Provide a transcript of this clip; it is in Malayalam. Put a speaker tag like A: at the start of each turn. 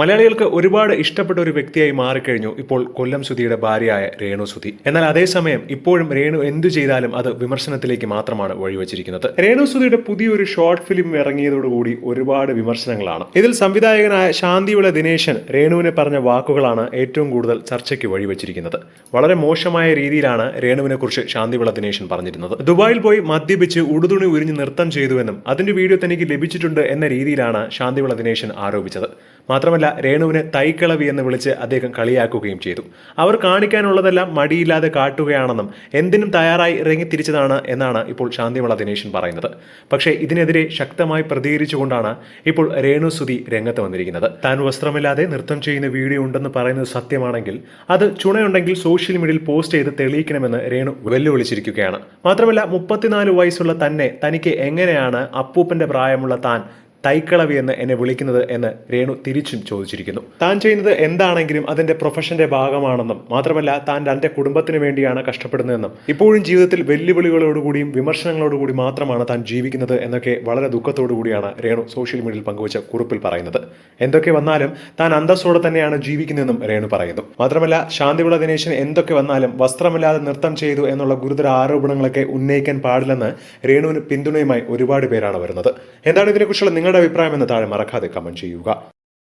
A: മലയാളികൾക്ക് ഒരുപാട് ഇഷ്ടപ്പെട്ട ഒരു വ്യക്തിയായി മാറിക്കഴിഞ്ഞു ഇപ്പോൾ കൊല്ലം സുധിയുടെ ഭാര്യയായ രേണു സുധി. എന്നാൽ അതേസമയം ഇപ്പോഴും രേണു എന്തു ചെയ്താലും അത് വിമർശനത്തിലേക്ക് മാത്രമാണ് വഴിവെച്ചിരിക്കുന്നത്. രേണു സുധിയുടെ പുതിയൊരു ഷോർട്ട് ഫിലിം ഇറങ്ങിയതോടുകൂടി ഒരുപാട് വിമർശനങ്ങളാണ്. ഇതിൽ സംവിധായകനായ ശാന്തിവിള ദിനേശൻ രേണുവിനെ പറഞ്ഞ വാക്കുകളാണ് ഏറ്റവും കൂടുതൽ ചർച്ചയ്ക്ക് വഴിവെച്ചിരിക്കുന്നത്. വളരെ മോശമായ രീതിയിലാണ് രേണുവിനെ കുറിച്ച് ശാന്തിവിള ദിനേശൻ പറഞ്ഞിരുന്നത്. ദുബായിൽ പോയി മദ്യപിച്ച് ഉടുതുണി ഉരിഞ്ഞ് നൃത്തം ചെയ്തുവെന്നും അതിന്റെ വീഡിയോ തനിക്ക് ലഭിച്ചിട്ടുണ്ട് എന്ന രീതിയിലാണ് ശാന്തിവിള ദിനേശൻ ആരോപിച്ചത്. മാത്രമല്ല രേണുവിനെ തൈക്കളവി എന്ന് വിളിച്ച് അദ്ദേഹം കളിയാക്കുകയും ചെയ്തു. അവർ കാണിക്കാനുള്ളതെല്ലാം മടിയില്ലാതെ കാട്ടുകയാണെന്നും എന്തിനും തയ്യാറായി ഇറങ്ങി തിരിച്ചതാണ് എന്നാണ് ഇപ്പോൾ ശാന്തിമള ദിനേശൻ പറയുന്നത്. പക്ഷേ ഇതിനെതിരെ ശക്തമായി പ്രതികരിച്ചുകൊണ്ടാണ് ഇപ്പോൾ രേണു സുധി രംഗത്ത് വന്നിരിക്കുന്നത്. താൻ വസ്ത്രമില്ലാതെ നൃത്തം ചെയ്യുന്ന വീഡിയോ ഉണ്ടെന്ന് പറയുന്നത് സത്യമാണെങ്കിൽ അത് ചുണയുണ്ടെങ്കിൽ സോഷ്യൽ മീഡിയയിൽ പോസ്റ്റ് ചെയ്ത് തെളിയിക്കണമെന്ന് രേണു വെല്ലുവിളിച്ചിരിക്കുകയാണ്. മാത്രമല്ല മുപ്പത്തിനാല് വയസ്സുള്ള തന്നെ തനിക്ക് എങ്ങനെയാണ് അപ്പൂപ്പന്റെ പ്രായമുള്ള താൻ തൈക്കളവി എന്ന് എന്നെ വിളിക്കുന്നത് എന്ന് രേണു തിരിച്ചും ചോദിച്ചിരിക്കുന്നു. താൻ ചെയ്യുന്നത് എന്താണെങ്കിലും അതിന്റെ പ്രൊഫഷന്റെ ഭാഗമാണെന്നും മാത്രമല്ല താൻ തന്റെ കുടുംബത്തിന് വേണ്ടിയാണ് കഷ്ടപ്പെടുന്നതെന്നും ഇപ്പോഴും ജീവിതത്തിൽ വെല്ലുവിളികളോടുകൂടിയും വിമർശനങ്ങളോടുകൂടി മാത്രമാണ് താൻ ജീവിക്കുന്നത് എന്നൊക്കെ വളരെ ദുഃഖത്തോടു കൂടിയാണ് രേണു സോഷ്യൽ മീഡിയയിൽ പങ്കുവച്ച കുറിപ്പിൽ പറയുന്നത്. എന്തൊക്കെ വന്നാലും താൻ അന്തസ്സോടെ തന്നെയാണ് ജീവിക്കുന്നതെന്നും രേണു പറയുന്നു. മാത്രമല്ല ശാന്തിവിള ദിനേശൻ എന്തൊക്കെ വന്നാലും വസ്ത്രമില്ലാതെ നൃത്തം ചെയ്തു എന്നുള്ള ഗുരുതര ആരോപണങ്ങളൊക്കെ ഉന്നയിക്കാൻ പാടില്ലെന്ന് രേണുവിന് പിന്തുണയുമായി ഒരുപാട് പേരാണ് വരുന്നത്. എന്താണ് ഇതിനെക്കുറിച്ചുള്ള നിങ്ങളുടെ അഭിപ്രായം എന്ന് താഴെ മറക്കാതെ കമന്റ് ചെയ്യുക.